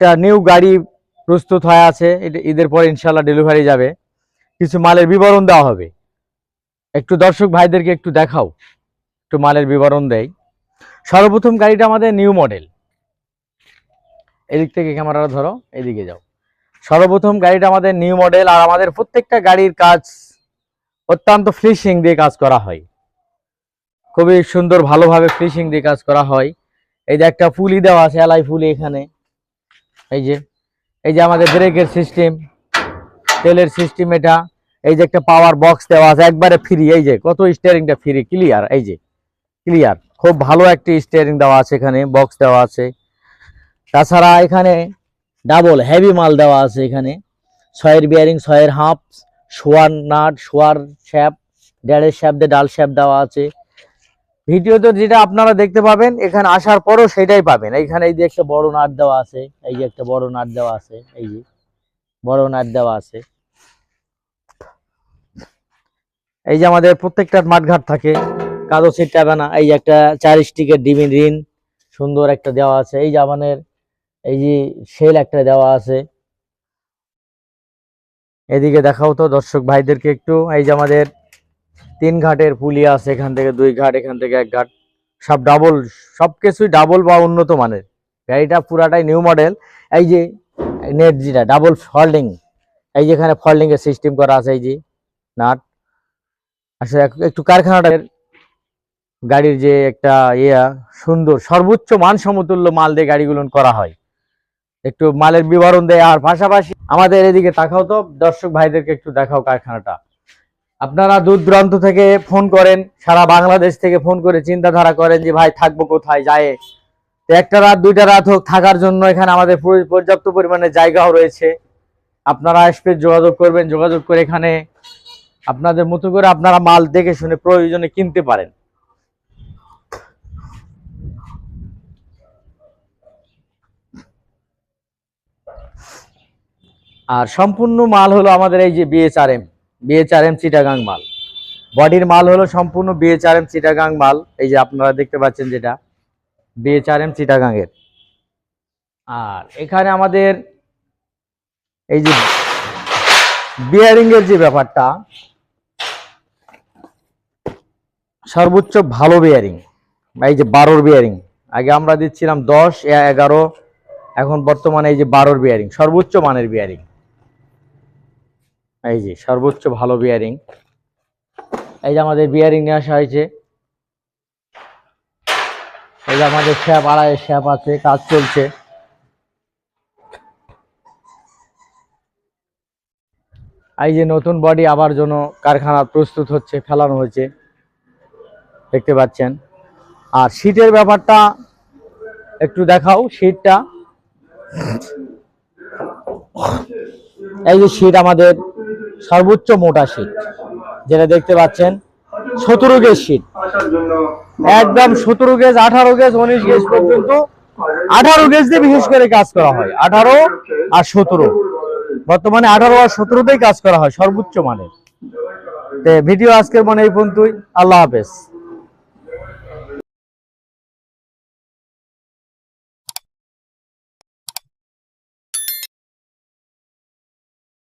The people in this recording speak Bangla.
একটা নিউ গাড়ি প্রস্তুত হয়ে আছে। এটা ঈদের পর ইনশাল্লাহ ডেলিভারি যাবে। কিছু মালের বিবরণ দেওয়া হবে। একটু দর্শক ভাইদেরকে একটু দেখাও। একটু মালের বিবরণ দেয় সর্বপ্রথম গাড়িটা আমাদের নিউ মডেল এদিক থেকে ক্যামেরাটা ধরো, এদিকে যাও। সর্বপ্রথম গাড়িটা আমাদের নিউ মডেল আর আমাদের প্রত্যেকটা গাড়ির কাজ অত্যন্ত ফিনিশিং দিয়ে কাজ করা হয়। খুবই সুন্দর ভালোভাবে ফিনিশিং দিয়ে কাজ করা হয়। এই যে একটা পুলি দেওয়া আছে, এলাই পুলি এখানে। এই যে এই যে আমাদের ব্রেকের সিস্টেম তেলের সিস্টেম এটা, এই যে একটা পাওয়ার বক্স দেওয়া আছে, একবারে ফ্রি এই যে, কত স্টিয়ারিংটা ফ্রি ক্লিয়ার এই যে ক্লিয়ার খুব ভালো একটি স্টিয়ারিং দেওয়া আছে এখানে বক্স দেওয়া আছে। তাছাড়া এখানে ডাবল হেভি মাল দেওয়া আছে এখানে, ছয়ের বিয়ারিং ছয়ের হাফ শোয়ার নাট, শোয়ার শ্যাপ ড্যাড়ের শ্যাপ দিয়ে ডাল শ্যাপ দেওয়া আছে। ভিডিওতে যেটা আপনারা দেখতে পাবেন, এখানে আসার পরও সেটাই পাবেন। এইখানে এই যে একটা বড় নাট দেওয়া আছে, এই যে একটা বড় নাট দেওয়া আছে, এই যে বড় নাট দেওয়া আছে। এই যে আমাদের প্রত্যেকটার মাঠঘাট থাকে, কাদো সিট টাকানা এই যে একটা চার স্টিকের ডিবিন রিন সুন্দর একটা দেওয়া আছে, এই যে আমাদের, এই যে সেল একটা দেওয়া আছে। এদিকে দেখাও তো দর্শক ভাইদেরকে একটু, এই যে আমাদের তিন ঘাটের পুলি আছে এখান থেকে, দুই ঘাট, এখান থেকে এক ঘাট। সব ডাবল সব কিছুই ডাবল বা উন্নত মানের। গাড়িটা পুরাটাই নিউ মডেল এই যে নেট যেটা ডাবল ফল্ডিং এই যে এখানে ফল্ডিং এর সিস্টেম করা আছে, এই যে নাট। আসলে একটু কারখানাটার গাড়ির যে একটা ইয়া, সুন্দর, সর্বোচ্চ মান সমতুল্য মাল দিয়ে গাড়িগুলো করা হয়। একটু মালের বিবরণ দেয়। আর পাশাপাশি আমাদের এদিকে তাকাও তো, দর্শক ভাইদেরকে একটু দেখাও কারখানাটা। আপনারা দূর দূরান্ত থেকে ফোন করেন, সারা বাংলাদেশ থেকে ফোন করে চিন্তাধারা করেন যে, ভাই, থাকব কোথায়? যায়। তো একটা রাত, দুইটা রাত হোক, থাকার জন্য এখানে আমাদের পর্যাপ্ত পরিমাণে জায়গাও রয়েছে। আপনারা আসবে, যোগাযোগ করবেন, যোগাযোগ করে এখানে আপনাদের মতো করে আপনারা মাল দেখে শুনে প্রয়োজনে কিনতে পারেন। আর সম্পূর্ণ মাল হলো আমাদের এই যে বিএচআরএম বিএচআরএম চিটাগাং মাল বডির মাল হলো সম্পূর্ণ বিএচআরএম চিটাগাং মাল এই যে আপনারা দেখতে পাচ্ছেন যেটা বিএচআরএম চিটাগাং এর। আর এখানে আমাদের এই যে বিয়ারিং এর যে ব্যাপারটা, সর্বোচ্চ ভালো বিয়ারিং এই যে বারোর বিয়ারিং আগে আমরা দিচ্ছিলাম দশ, এগারো, এখন বর্তমানে এই যে বারোর বিয়ারিং সর্বোচ্চ মানের বিয়ারিং এই যে, সর্বোচ্চ ভালো বিয়ারিং এই যে আমাদের বিয়ারিং নিয়ে আসা হয়েছে। এই যে আমাদের শ্যাপ আড়াই শ্যাপ আছে, কাজ চলছে। এই যে নতুন বডি আবার জন্য কারখানা প্রস্তুত হচ্ছে, ফেলানো হয়েছে। দেখতে পাচ্ছেন। আর শীটের ব্যাপারটা একটু দেখাও শীটটা এই যে শীট আমাদের সর্বোচ্চ মোটা শীত যেটা দেখতে পাচ্ছেন, সতেরো গেজ শীত একদম সতেরো গেজ আঠারো গেজ উনিশ গেজ পর্যন্ত আঠারো গেজ দিয়ে বিশেষ করে কাজ করা হয়। আঠারো আর সতেরো। বর্তমানে আঠারো আর সতেরোতেই কাজ করা হয়, সর্বোচ্চ মানের। ভিডিও আজকের মনে এই পর্যন্তই। আল্লাহ হাফেজ।